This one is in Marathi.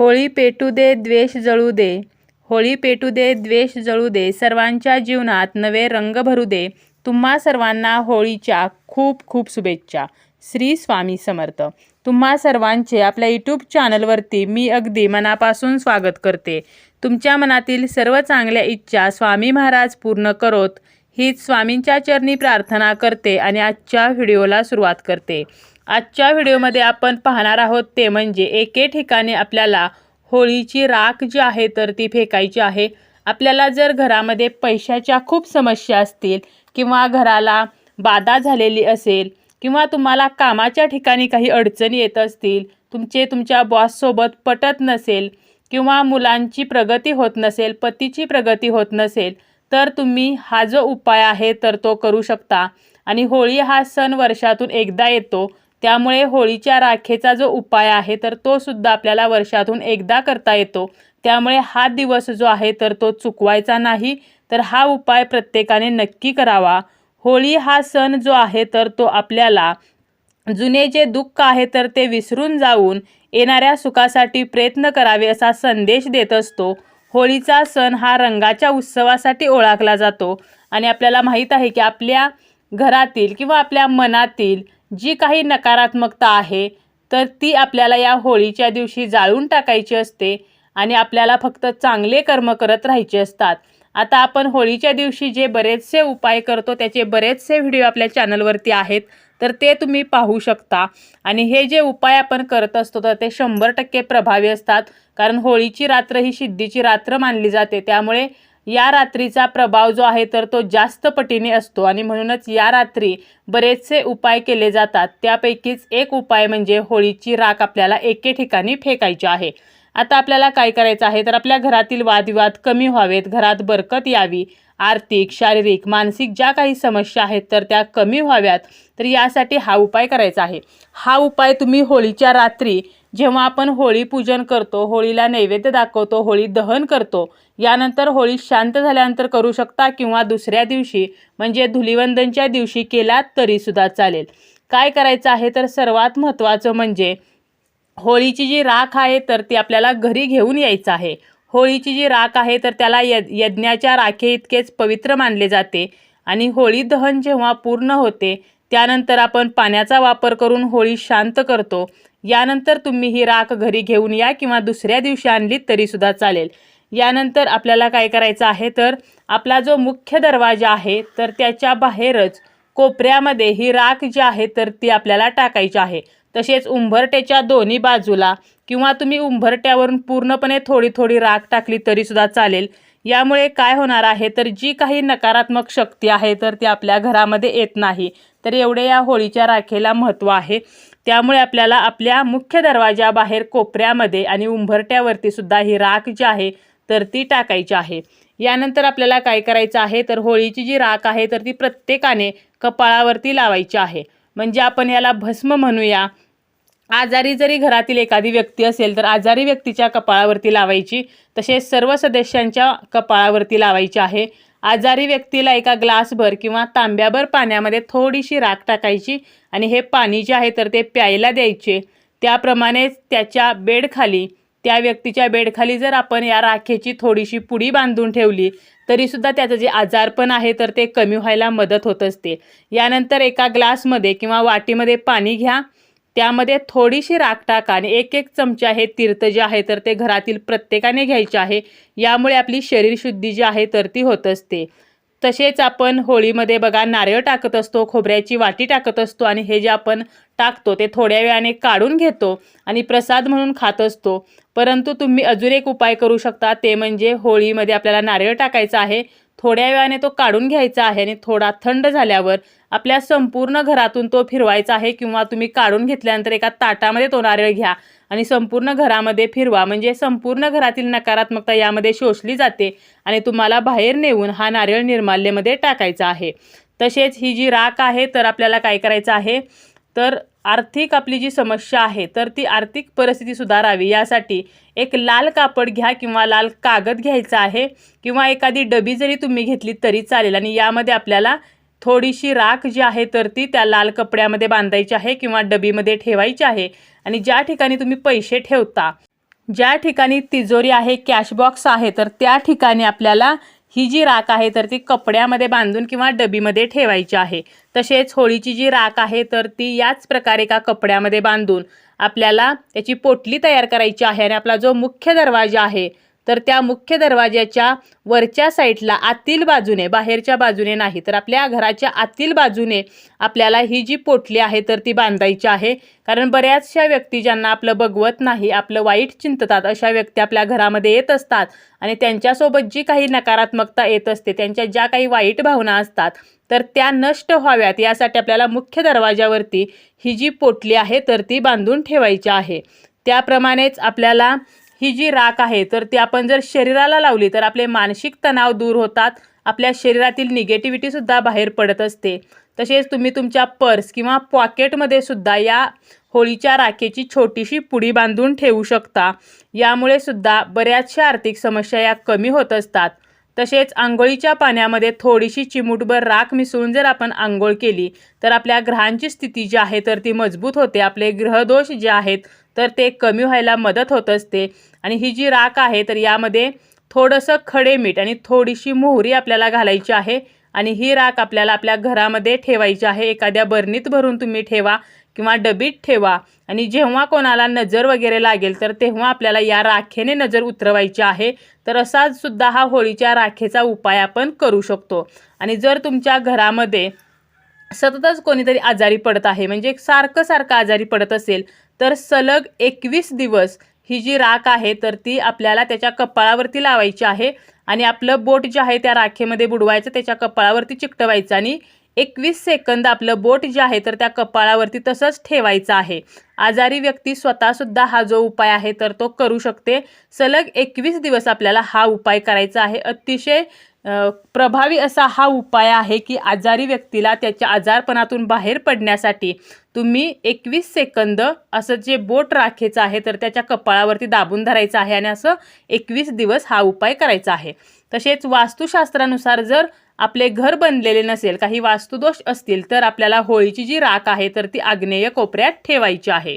होळी पेटू दे द्वेष जळू दे. होळी पेटू दे द्वेष जळू दे. सर्वांच्या जीवनात नवे रंग भरू दे. तुम्हा सर्वांना होळीच्या खूप खूप शुभेच्छा. श्री स्वामी समर्थ. तुम्हा सर्वांचे आपल्या यूट्यूब चॅनलवरती मी अगदी मनापासून स्वागत करते. तुमच्या मनातील सर्व चांगल्या इच्छा स्वामी महाराज पूर्ण करोत. हीच स्वामींच्या चरणी प्रार्थना करते आणि आजच्या व्हिडिओला सुरुवात करते. आजच्या व्हिडिओमध्ये आपण पाहणार आहोत ते म्हणजे एके ठिकाणी आपल्याला होळीची राख जी आहे तर ती फेकायची आहे. आपल्याला जर घरामध्ये पैशाच्या खूप समस्या असतील किंवा घराला बाधा झालेली असेल किंवा तुम्हाला कामाच्या ठिकाणी काही अडचणी येत असतील तुमचे तुमच्या बॉससोबत पटत नसेल किंवा मुलांची प्रगती होत नसेल पतीची प्रगती होत नसेल तर तुम्ही हा जो उपाय आहे तर तो करू शकता. आणि होळी हा सण वर्षातून एकदा येतो. त्यामुळे होळीच्या राखेचा जो उपाय आहे तर तो सुद्धा आपल्याला वर्षातून एकदा करता येतो. त्यामुळे हा दिवस जो आहे तर तो चुकवायचा नाही. तर हा उपाय प्रत्येकाने नक्की करावा. होळी हा सण जो आहे तर तो आपल्याला जुने जे दुःख आहे तर ते विसरून जाऊन येणाऱ्या सुखासाठी प्रयत्न करावे असा संदेश देत असतो. होळीचा सण हा रंगाच्या उत्सवासाठी ओळखला जातो. आणि आपल्याला माहीत आहे की आपल्या घरातील किंवा आपल्या मनातील जी काही नकारात्मकता आहे तर ती आपल्याला या होळीच्या दिवशी जाळून टाकायची असते आणि आपल्याला फक्त चांगले कर्म करत राहायचे असतात. आता आपण होळीच्या दिवशी जे बरेचसे उपाय करतो त्याचे बरेचसे व्हिडिओ आपल्या चॅनलवरती आहेत तर ते तुम्ही पाहू शकता. आणि हे जे उपाय आपण करत असतो तर ते शंभर टक्के प्रभावी असतात. कारण होळीची रात्र ही सिद्धीची रात्र मानली जाते. त्यामुळे या रात्रीचा प्रभाव जो आहे तर तो जास्त पटीने असतो. आणि म्हणूनच या रात्री बरेचसे उपाय केले जातात. त्यापैकीच एक उपाय म्हणजे होळीची राख आपल्याला एके ठिकाणी फेकायची आहे. आता आपल्याला काय करायचं आहे? तर आपल्या घरातील वादविवाद कमी व्हावेत. घरात बरकत यावी. आर्थिक शारीरिक मानसिक ज्या काही समस्या आहेत तर त्या कमी व्हाव्यात. तर यासाठी हा उपाय करायचा आहे. हा उपाय तुम्ही होळीच्या रात्री जेव्हा आपण होळी पूजन करतो होळीला नैवेद्य दाखवतो होळी दहन करतो यानंतर होळी शांत झाल्यानंतर करू शकता किंवा दुसऱ्या दिवशी म्हणजे धुलिवंदनच्या दिवशी केलात तरीसुद्धा चालेल. काय करायचं आहे? तर सर्वात महत्त्वाचं म्हणजे होळीची जी राख आहे तर ती आपल्याला घरी घेऊन यायचं आहे. होळीची जी राख आहे तर त्याला य यज्ञाच्या राखे इतकेच पवित्र मानले जाते. आणि होळी दहन जेव्हा पूर्ण होते त्यानंतर आपण पाण्याचा वापर करून होळी शांत करतो. यानंतर तुम्ही ही राख घरी घेऊन या किंवा दुसऱ्या दिवशी आणली तरीसुद्धा चालेल. यानंतर आपल्याला काय करायचं आहे तर आपला जो मुख्य दरवाजा आहे तर त्याच्या बाहेरच कोपऱ्यामध्ये ही राख जी आहे तर ती आपल्याला टाकायची आहे. तसेच उंबरट्याच्या दोन्ही बाजूला किंवा तुम्ही उंबरट्यावरून पूर्णपणे थोडी थोडी राख टाकली तरीसुद्धा चालेल. यामुळे काय होणार आहे? तर जी काही नकारात्मक शक्ती आहे तर ती आपल्या घरामध्ये येत नाही. तर एवढे या होळीच्या राखेला महत्त्व आहे. त्यामुळे आपल्याला आपल्या मुख्य दरवाजाबाहेर कोपऱ्यामध्ये आणि उंबरट्यावरती सुद्धा ही राख जी आहे तर ती टाकायची आहे. यानंतर आपल्याला काय करायचं आहे? तर होळीची जी राख आहे तर ती प्रत्येकाने कपाळावरती लावायची आहे. म्हणजे आपण याला भस्म म्हणूया. आजारी जरी घरातील एखादी व्यक्ती असेल तर आजारी व्यक्तीच्या कपाळावरती लावायची. तसेच सर्व सदस्यांच्या कपाळावरती लावायची आहे. आजारी व्यक्तीला एका ग्लासभर किंवा तांब्याभर पाण्यामध्ये थोडीशी राख टाकायची आणि हे पाणी जे आहे तर ते प्यायला द्यायचे. त्याप्रमाणेच त्याच्या बेडखाली त्या व्यक्तीच्या बेडखाली जर आपण या राखेची थोडीशी पुडी बांधून ठेवली तरीसुद्धा त्याचं जे आजारपण आहे तर ते कमी व्हायला मदत होत असते. यानंतर एका ग्लासमध्ये किंवा वाटीमध्ये पाणी घ्या. त्यामध्ये थोडीशी राख टाका आणि एक एक चमचा हे तीर्थ जे आहे तर ते घरातील प्रत्येकाने घ्यायचे आहे. यामुळे आपली शरीरशुद्धी जी आहे तर ती होत असते. तसेच आपण होळीमध्ये बघा नारळ टाकत असतो खोबऱ्याची वाटी टाकत असतो आणि हे जे आपण टाकतो ते थोड्या वेळाने काढून घेतो आणि प्रसाद म्हणून खात असतो. परंतु तुम्ही अजून एक उपाय करू शकता ते म्हणजे होळीमध्ये आपल्याला नारळ टाकायचा आहे. थोड्या वेळाने तो काढून घ्यायचा आहे आणि थोडा थंड झाल्यावर आपल्या संपूर्ण घरातून तो फिरवायचा आहे किंवा तुम्ही काढून घेतल्यानंतर एका ताटामध्ये तो नारळ घ्या आणि संपूर्ण घरामध्ये फिरवा. म्हणजे संपूर्ण घरातील नकारात्मकता यामध्ये शोषली जाते आणि तुम्हाला बाहेर नेऊन हा नारळ निर्माल्यमध्ये टाकायचा आहे. तसेच ही जी राख आहे तर आपल्याला काय करायचं आहे? तर आर्थिक आपली जी समस्या आहे तर ती आर्थिक परिस्थिती सुधारावी. यासाठी एक लाल कापड घ्या किंवा लाल कागद घ्यायचा आहे किंवा एखादी डबी जरी तुम्ही घेतली तरी चालेल. आणि यामध्ये आपल्याला थोडीशी राख जी आहे तर ती त्या लाल कपड्यामध्ये बांधायची आहे किंवा डबीमध्ये ठेवायची आहे. आणि ज्या ठिकाणी तुम्ही पैसे ठेवता ज्या ठिकाणी तिजोरी आहे कॅश बॉक्स आहे तर त्या ठिकाणी आपल्याला ही जी राख आहे तर ती कपड्यामध्ये बांधून किंवा डबीमध्ये ठेवायची आहे. तसेच होळीची जी राख आहे तर ती याच प्रकारे एका कपड्यामध्ये बांधून आपल्याला त्याची पोटली तयार करायची आहे आणि आपला जो मुख्य दरवाजा आहे तर त्या मुख्य दरवाजाच्या वरच्या साईडला आतील बाजूने बाहेरच्या बाजूने नाही तर आपल्या घराच्या आतील बाजूने आपल्याला ही जी पोटली आहे तर ती बांधायची आहे. कारण बऱ्याचशा व्यक्ती ज्यांना आपलं बघवत नाही आपलं वाईट चिंततात अशा व्यक्ती आपल्या घरामध्ये येत असतात आणि त्यांच्यासोबत जी काही नकारात्मकता येत असते त्यांच्या ज्या काही वाईट भावना असतात तर त्या नष्ट व्हाव्यात. यासाठी आपल्याला मुख्य दरवाजावरती ही जी पोटली आहे तर ती बांधून ठेवायची आहे. त्याप्रमाणेच आपल्याला ही जी राख आहे तर ती आपण जर शरीराला लावली तर आपले मानसिक तणाव दूर होतात. आपल्या शरीरातील निगेटिव्हिटीसुद्धा बाहेर पडत असते. तसेच तुम्ही तुमच्या पर्स किंवा पॉकेटमध्ये सुद्धा या होळीच्या राखेची छोटीशी पुडी बांधून ठेवू शकता. यामुळे सुद्धा बऱ्याचशा आर्थिक समस्या या कमी होत असतात. तसेच आंघोळीच्या पाण्यामध्ये थोडीशी चिमूटभर राख मिसळून जर आपण आंघोळ केली तर आपल्या ग्रहांची स्थिती जी आहे तर ती मजबूत होते. आपले ग्रहदोष जे आहेत तर ते कमी व्हायला मदत होत असते. आणि ही जी राख आहे तर यामध्ये थोडंसं खडे मीठ आणि थोडीशी मोहरी आपल्याला घालायची आहे आणि ही राख आपल्याला आपल्या घरामध्ये ठेवायची आहे. एखाद्या बरणीत भरून तुम्ही ठेवा किंवा डबीत ठेवा आणि जेव्हा कोणाला नजर वगैरे लागेल तर तेव्हा आपल्याला या राखेने नजर उतरवायची आहे. तर असाच सुद्धा हा होळीच्या राखेचा उपाय आपण करू शकतो. आणि जर तुमच्या घरामध्ये सततच कोणीतरी आजारी पडत आहे म्हणजे सारखं सारखं आजारी पडत असेल तर सलग एकवीस दिवस ही जी राख आहे तर ती आपल्याला त्याच्या कपाळावरती लावायची आहे आणि आपलं बोट जे आहे त्या राखेमध्ये बुडवायचं त्याच्या कपाळावरती चिकटवायचं आणि एकवीस सेकंद आपलं बोट जे आहे तर त्या कपाळावरती तसंच ठेवायचं आहे. आजारी व्यक्ती स्वतःसुद्धा हा जो उपाय आहे तर तो करू शकते. सलग एकवीस दिवस आपल्याला हा उपाय करायचा आहे. अतिशय प्रभावी असा हा उपाय आहे की आजारी व्यक्तीला त्याच्या आजारपणातून बाहेर पडण्यासाठी तुम्ही एकवीस सेकंद असं जे बोट राखेचं आहे तर त्याच्या कपाळावरती दाबून धरायचं आहे आणि असं एकवीस दिवस हा उपाय करायचा आहे. तसेच वास्तुशास्त्रानुसार जर आपले घर बनलेले नसेल काही वास्तुदोष असतील तर आपल्याला होळीची जी राख आहे तर ती आग्नेय कोपऱ्यात ठेवायची आहे.